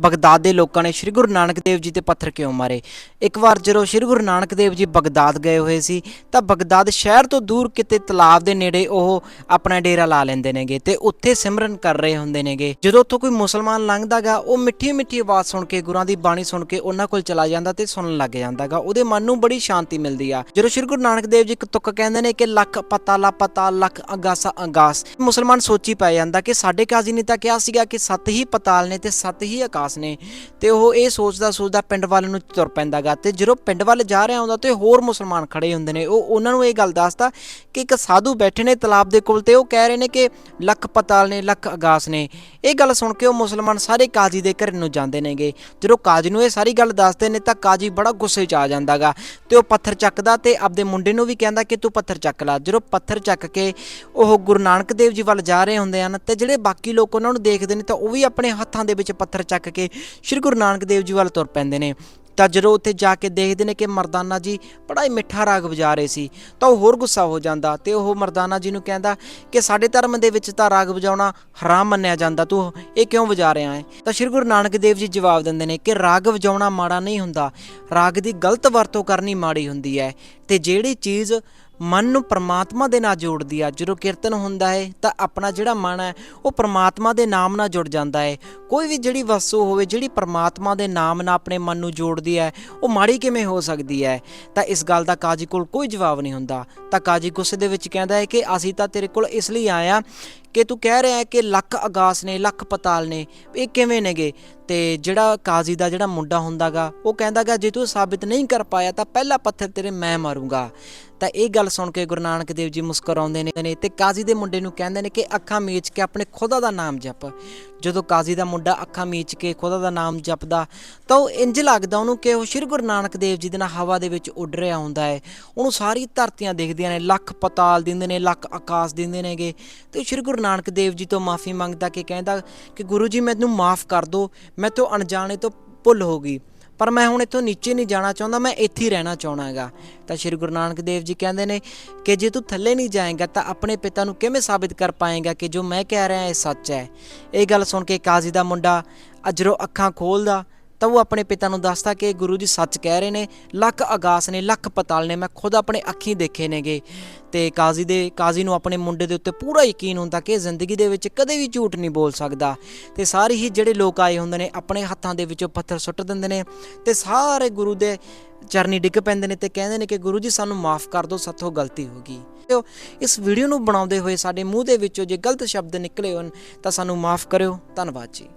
Baghdad ਦੇ ਲੋਕਾਂ ਨੇ ਸ੍ਰੀ ਗੁਰੂ ਨਾਨਕ ਦੇਵ ਜੀ ਤੇ ਪੱਥਰ ਕਿਉਂ ਮਾਰੇ? ਇੱਕ ਵਾਰ ਜਦੋਂ ਸ੍ਰੀ ਗੁਰੂ ਨਾਨਕ ਦੇਵ ਜੀ ਬਗਦਾਦ ਗਏ ਹੋਏ ਸੀ, ਤਾਂ ਬਗਦਾਦ ਸ਼ਹਿਰ ਤੋਂ ਦੂਰ ਕਿਤੇ ਤਲਾਬ ਦੇ ਨੇੜੇ ਉਹ ਆਪਣਾ ਡੇਰਾ ਲਾ ਲੈਂਦੇ ਨੇਗੇ ਤੇ ਉੱਥੇ ਸਿਮਰਨ ਕਰ ਰਹੇ ਹੁੰਦੇ ਨੇਗੇ। ਜਦੋਂ ਉੱਥੋਂ ਕੋਈ ਮੁਸਲਮਾਨ ਲੰਘਦਾਗਾ, ਉਹ ਮਿੱਠੀ ਮਿੱਠੀ ਆਵਾਜ਼ ਸੁਣ ਕੇ, ਗੁਰਾਂ ਦੀ ਬਾਣੀ ਸੁਣ ਕੇ ਉਹਨਾਂ ਕੋਲ ਚਲਾ ਜਾਂਦਾ ਤੇ ਸੁਣਨ ਲੱਗ ਜਾਂਦਾਗਾ। ਉਹਦੇ ਮਨ ਨੂੰ ਬੜੀ ਸ਼ਾਂਤੀ ਮਿਲਦੀ ਆ। ਜਦੋਂ ਸ੍ਰੀ ਗੁਰੂ ਨਾਨਕ ਦੇਵ ਜੀ ਇੱਕ ਤੁੱਕ ਕਹਿੰਦੇ ਨੇ ਕਿ ਲੱਖ ਪਤਾਲਾ ਪਤਾ, ਲੱਖ ਅਗਾਸਾ ਅਗਾਸ। ਮੁਸਲਮਾਨ ਸੋਚੀ ਪੈ ਜਾਂਦਾ ਕਿ ਸਾਡੇ ਕਾਜ਼ੀ ਨੇ ਤਾਂ ਕਿਹਾ ਸੀਗਾ ਕਿ ਸੱਤ ਹੀ ਪਤਾਲ ਨੇ ਤੇ ਸੱਤ ਹੀ ਆਕਾਸ਼ ਨੇ ਤੇ ਉਹ ਇਹ ਸੋਚਦਾ ਸੋਚਦਾ ਪਿੰਡ ਵੱਲ ਨੂੰ ਤੁਰ ਪੈਂਦਾਗਾ ਤੇ ਜਦੋਂ ਪਿੰਡ ਵੱਲ ਜਾ ਰਿਹਾ ਹੁੰਦਾ ਤੇ ਹੋਰ ਮੁਸਲਮਾਨ ਖੜੇ ਹੁੰਦੇ ਨੇ, ਉਹ ਉਹਨਾਂ ਨੂੰ ਇਹ ਗੱਲ ਦੱਸਦਾ ਕਿ ਇੱਕ ਸਾਧੂ ਬੈਠੇ ਨੇ ਤਲਾਬ ਦੇ ਕੋਲ ਤੇ ਉਹ ਕਹਿ ਰਹੇ ਨੇ ਕਿ ਲੱਖ ਪਤਾਲ ਨੇ, ਲੱਖ ਅਗਾਸ ਨੇ। ਇਹ ਗੱਲ ਸੁਣ ਕੇ ਉਹ ਮੁਸਲਮਾਨ ਸਾਰੇ ਕਾਜ਼ੀ ਦੇ ਘਰ ਨੂੰ ਜਾਂਦੇ ਨੇਗੇ। ਜਦੋਂ ਕਾਜ਼ੀ ਨੂੰ ਇਹ ਸਾਰੀ ਗੱਲ ਦੱਸਦੇ ਨੇ ਤਾਂ ਕਾਜ਼ੀ ਬੜਾ ਗੁੱਸੇ 'ਚ ਆ ਜਾਂਦਾਗਾ ਤੇ ਉਹ ਪੱਥਰ ਚੱਕਦਾ ਤੇ ਆਪਦੇ ਮੁੰਡੇ ਨੂੰ ਵੀ ਕਹਿੰਦਾ ਕਿ ਤੂੰ ਪੱਥਰ ਚੱਕ ਲੈ। ਜਦੋਂ ਪੱਥਰ ਚੱਕ ਕੇ ਉਹ ਗੁਰੂ ਨਾਨਕ ਦੇਵ ਜੀ ਵੱਲ ਜਾ ਰਹੇ ਹੁੰਦੇ ਹਨ ਤੇ ਜਿਹੜੇ ਬਾਕੀ ਲੋਕ ਉਹਨਾਂ ਨੂੰ ਦੇਖਦੇ ਨੇ ਤਾਂ ਉਹ ਵੀ ਆਪਣੇ ਹੱਥਾਂ ਦੇ ਵਿੱਚ ਪੱਥਰ ਚੱਕ ਕੇ ਸ੍ਰੀ ਗੁਰੂ ਨਾਨਕ ਦੇਵ ਜੀ ਵੱਲ ਤੁਰ ਪੈਂਦੇ ਨੇ। ਤਾਂ ਜਦੋਂ ਉੱਥੇ ਜਾ ਕੇ ਦੇਖਦੇ ਨੇ ਕਿ ਮਰਦਾਨਾ ਜੀ ਬੜਾ ਹੀ ਮਿੱਠਾ ਰਾਗ ਵਜਾ ਰਹੇ ਸੀ, ਤਾਂ ਉਹ ਹੋਰ ਗੁੱਸਾ ਹੋ ਜਾਂਦਾ ਤੇ ਉਹ ਮਰਦਾਨਾ ਜੀ ਨੂੰ ਕਹਿੰਦਾ ਕਿ ਸਾਡੇ ਧਰਮ ਦੇ ਵਿੱਚ ਤਾਂ ਰਾਗ ਵਜਾਉਣਾ ਹਰਾਮ ਮੰਨਿਆ ਜਾਂਦਾ, ਤੂੰ ਇਹ ਕਿਉਂ ਵਜਾ ਰਿਹਾ ਹੈ? ਤਾਂ ਸ੍ਰੀ ਗੁਰੂ ਨਾਨਕ ਦੇਵ ਜੀ ਜਵਾਬ ਦਿੰਦੇ ਨੇ ਕਿ ਰਾਗ ਵਜਾਉਣਾ ਮਾੜਾ ਨਹੀਂ ਹੁੰਦਾ, ਰਾਗ ਦੀ ਗਲਤ ਵਰਤੋਂ ਕਰਨੀ ਮਾੜੀ ਹੁੰਦੀ ਹੈ ਤੇ ਜਿਹੜੀ ਚੀਜ਼ ਮਨ ਨੂੰ ਪ੍ਰਮਾਤਮਾ ਦੇ ਨਾਲ ਜੋੜਦੀ ਆ। ਜਦੋਂ ਕੀਰਤਨ ਹੁੰਦਾ ਹੈ ਤਾਂ ਆਪਣਾ ਜਿਹੜਾ ਮਨ ਹੈ, ਉਹ ਪ੍ਰਮਾਤਮਾ ਦੇ ਨਾਮ ਨਾਲ ਜੁੜ ਜਾਂਦਾ ਹੈ ਕੋਈ ਵੀ ਜਿਹੜੀ ਵਸਤੂ ਹੋਵੇ, ਜਿਹੜੀ ਪ੍ਰਮਾਤਮਾ ਦੇ ਨਾਮ ਨਾਲ ਆਪਣੇ ਮਨ ਨੂੰ ਜੋੜਦੀ ਹੈ, ਉਹ ਮਾੜੀ ਕਿਵੇਂ ਹੋ ਸਕਦੀ ਹੈ? ਤਾਂ ਇਸ ਗੱਲ ਦਾ ਕਾਜੀ ਕੋਲ ਕੋਈ ਜਵਾਬ ਨਹੀਂ ਹੁੰਦਾ। ਤਾਂ ਕਾਜੀ ਗੁੱਸੇ ਦੇ ਵਿੱਚ ਕਹਿੰਦਾ ਹੈ ਕਿ ਅਸੀਂ ਤਾਂ ਤੇਰੇ ਕੋਲ ਇਸ ਲਈ ਆਏ ਆ ਕਿ ਤੂੰ ਕਹਿ ਰਿਹਾ ਹੈ ਕਿ ਲੱਖ ਅਗਾਸ ਨੇ, ਲੱਖ ਪਤਾਲ ਨੇ, ਇਹ ਕਿਵੇਂ ਨੇਗੇ? ਤੇ ਜਿਹੜਾ ਕਾਜ਼ੀ ਦਾ ਜਿਹੜਾ ਮੁੰਡਾ ਹੁੰਦਾਗਾ, ਉਹ ਕਹਿੰਦਾਗਾ, ਜੇ ਤੂੰ ਸਾਬਿਤ ਨਹੀਂ ਕਰ ਪਾਇਆ, ਤਾਂ ਪਹਿਲਾ ਪੱਥਰ ਤੇਰੇ ਮੈਂ ਮਾਰੂੰਗਾ। ਤਾਂ ਇਹ ਗੱਲ ਸੁਣ ਕੇ ਗੁਰੂ ਨਾਨਕ ਦੇਵ ਜੀ ਮੁਸਕਰਾਉਂਦੇ ਨੇ ਤੇ ਕਾਜ਼ੀ ਦੇ ਮੁੰਡੇ ਨੂੰ ਕਹਿੰਦੇ ਨੇ ਕਿ ਅੱਖਾਂ ਮੀਚ ਕੇ ਆਪਣੇ ਖੁਦਾ ਦਾ ਨਾਮ ਜਪ। ਜਦੋਂ ਕਾਜ਼ੀ ਦਾ ਮੁੰਡਾ ਅੱਖਾਂ ਮੀਚ ਕੇ ਖੁਦਾ ਦਾ ਨਾਮ ਜਪਦਾ, ਤਾਂ ਉਹ ਇੰਜ ਲੱਗਦਾ ਉਹਨੂੰ ਕਿ ਉਹ ਸ੍ਰੀ ਗੁਰੂ ਨਾਨਕ ਦੇਵ ਜੀ ਦੇ ਨਾਲ ਹਵਾ ਦੇ ਵਿੱਚ ਉੱਡ ਰਿਹਾ ਹੁੰਦਾ ਹੈ। ਉਹਨੂੰ ਸਾਰੀ ਧਰਤੀਆਂ ਦਿਖਦੀਆਂ ਨੇ, ਲੱਖ ਪਤਾਲ ਦਿੰਦੇ ਨੇ, ਲੱਖ ਆਕਾਸ਼ ਦਿੰਦੇ ਨੇਗੇ। ਤੇ ਸ੍ਰੀ ਗੁਰੂ ਨਾਨਕ ਦੇਵ ਜੀ ਤੋਂ ਮਾਫੀ ਮੰਗਦਾ ਕਿ ਕਹਿੰਦਾ ਕਿ ਗੁਰੂ ਜੀ ਮੈਨੂੰ ਮਾਫ ਕਰ ਦਿਓ ਮੈਂ ਤੋਂ ਅਣਜਾਣੇ ਤੋਂ ਭੁੱਲ ਹੋ ਗਈ। ਪਰ ਮੈਂ ਹੁਣ ਇੱਥੋਂ ਨੀਚੇ ਨਹੀਂ ਜਾਣਾ ਚਾਹੁੰਦਾ, ਮੈਂ ਇੱਥੇ ਹੀ ਰਹਿਣਾ ਚਾਹਣਾ ਹੈਗਾ। ਤਾਂ ਸ੍ਰੀ ਗੁਰੂ ਨਾਨਕ ਦੇਵ ਜੀ ਕਹਿੰਦੇ ਨੇ ਕਿ ਜੇ ਤੂੰ ਥੱਲੇ ਨਹੀਂ ਜਾਏਗਾ ਤਾਂ ਆਪਣੇ ਪਿਤਾ ਨੂੰ ਕਿਵੇਂ ਸਾਬਿਤ ਕਰ ਪਾਏਗਾ ਕਿ ਜੋ ਮੈਂ ਕਹਿ ਰਿਹਾ ਇਹ ਸੱਚ ਹੈ? ਇਹ ਗੱਲ ਸੁਣ ਕੇ ਕਾਜ਼ੀ ਦਾ ਮੁੰਡਾ ਅਜਰੋ ਅੱਖਾਂ ਖੋਲਦਾ ਤਾਂ ਉਹ ਆਪਣੇ ਪਿਤਾ ਨੂੰ ਦੱਸਦਾ ਕਿ ਗੁਰੂ ਜੀ ਸੱਚ ਕਹਿ ਰਹੇ ਨੇ, ਲੱਖ ਆਗਾਸ ਨੇ, ਲੱਖ ਪਤਾਲ ਨੇ, ਮੈਂ ਖੁਦ ਆਪਣੇ ਅੱਖੀਂ ਦੇਖੇ ਨੇਗੇ। ਤੇ ਕਾਜ਼ੀ ਦੇ, ਕਾਜ਼ੀ ਨੂੰ ਆਪਣੇ ਮੁੰਡੇ ਦੇ ਉੱਤੇ ਪੂਰਾ ਯਕੀਨ ਹੁੰਦਾ ਕਿ ਜ਼ਿੰਦਗੀ ਦੇ ਵਿੱਚ ਕਦੇ ਵੀ ਝੂਠ ਨਹੀਂ ਬੋਲ ਸਕਦਾ। ਤੇ ਸਾਰੇ ਹੀ ਜਿਹੜੇ ਲੋਕ ਆਏ ਹੁੰਦੇ ਨੇ, ਆਪਣੇ ਹੱਥਾਂ ਦੇ ਵਿੱਚੋਂ ਪੱਥਰ ਸੁੱਟ ਦਿੰਦੇ ਨੇ ਤੇ ਸਾਰੇ ਗੁਰੂ ਦੇ ਚਰਨੀ ਡਿੱਗ ਪੈਂਦੇ ਨੇ ਤੇ ਕਹਿੰਦੇ ਨੇ ਕਿ ਗੁਰੂ ਜੀ ਸਾਨੂੰ ਮਾਫ ਕਰ ਦਿਓ, ਸਾਥੋਂ ਗਲਤੀ ਹੋ ਗਈ। ਤੇ ਇਸ ਵੀਡੀਓ ਨੂੰ ਬਣਾਉਂਦੇ ਹੋਏ ਸਾਡੇ ਮੂੰਹ ਦੇ ਵਿੱਚੋਂ ਜੇ ਗਲਤ ਸ਼ਬਦ ਨਿਕਲੇ ਹੋਣ ਤਾਂ ਸਾਨੂੰ ਮਾਫ ਕਰਿਓ। ਧੰਨਵਾਦ ਜੀ।